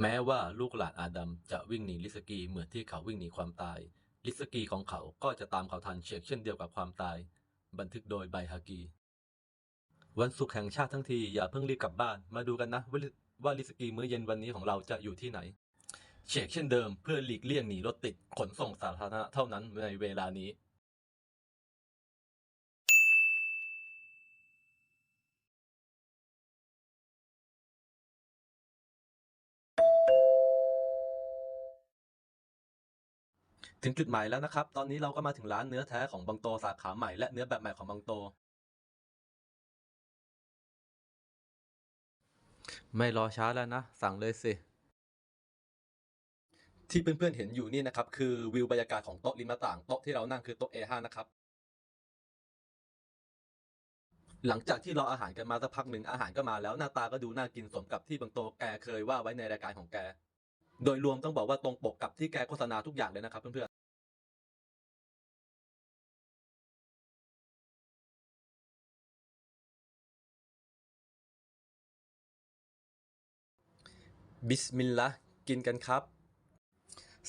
แม้ว่าลูกหลานอาดัมจะวิ่งหนีลิสกีเหมือนที่เขาวิ่งหนีความตาย ลิสกีของเขาก็จะตามเขาทันเฉกเช่นเดียวกับความตาย บันทึกโดยไบฮากี วันศุกร์แห่งชาติทั้งทีอย่าเพิ่งรีบกลับบ้าน มาดูกันนะว่าลิว่าลิสกีมื้อเย็นวันนี้ของเราจะอยู่ที่ไหนเช็คเช่นเดิมเพื่อหลีกเลี่ยงหนีรถติดขนส่งสาธารณะเท่านั้นในเวลานี้ ถึงจุดหมายแล้วนะครับ ตอนนี้เราก็มาถึงร้านเนื้อแท้ของบังโตสาขาใหม่และเนื้อแบบใหม่ของบังโต ไม่รอช้าแล้วนะ สั่งเลยสิ ที่เพื่อนๆเห็นอยู่นี่นะครับ คือวิวบรรยากาศของโต๊ะริมหน้าต่างโต๊ะที่เรานั่งคือโต๊ะ A5 นะครับ หลังจากที่รออาหารกันมาสักพักหนึ่งอาหารก็มาแล้วหน้าตาก็ดูน่ากินสมกับที่บังโตแกเคยว่าไว้ในรายการของแก โดยรวมต้องบอกว่าตรงปกกับที่แกโฆษณาทุกอย่างเลยนะครับเพื่อนๆ บิสมิลลาห์กินกันครับ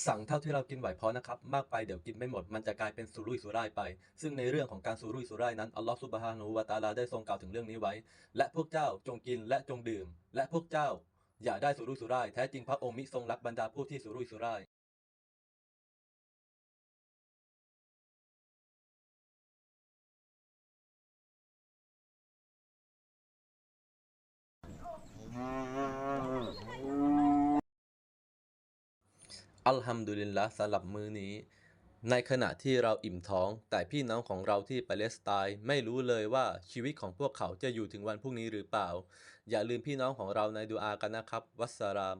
สั่งเท่าที่เรากินไหวพอนะครับ มากไปเดี๋ยวกินไม่หมด มันจะกลายเป็นสุรุ่ยสุร่ายไป ซึ่งในเรื่องของการสุรุ่ยสุร่ายนั้นอัลลอฮฺซุบฮานะฮูวะตาลาได้ทรงกล่าวถึงเรื่องนี้ไว้ และพวกเจ้าจงกินและจงดื่ม และพวกเจ้า อย่าได้สุรุ่ยสุร่ายแท้จริงพระองค์มิทรงรักบรรดาผู้ที่สุรุ่ยสุร่าย อัลฮัมดุลิลละสำหรับมื้อนี้ ในขณะที่เราอิ่มท้อง แต่พี่น้องของเราที่ปาเลสไตน์ไม่รู้เลยว่าชีวิตของพวกเขาจะอยู่ถึงวันพรุ่งนี้หรือเปล่า อย่าลืมพี่น้องของเราในดูอากันนะครับ วัสสลาม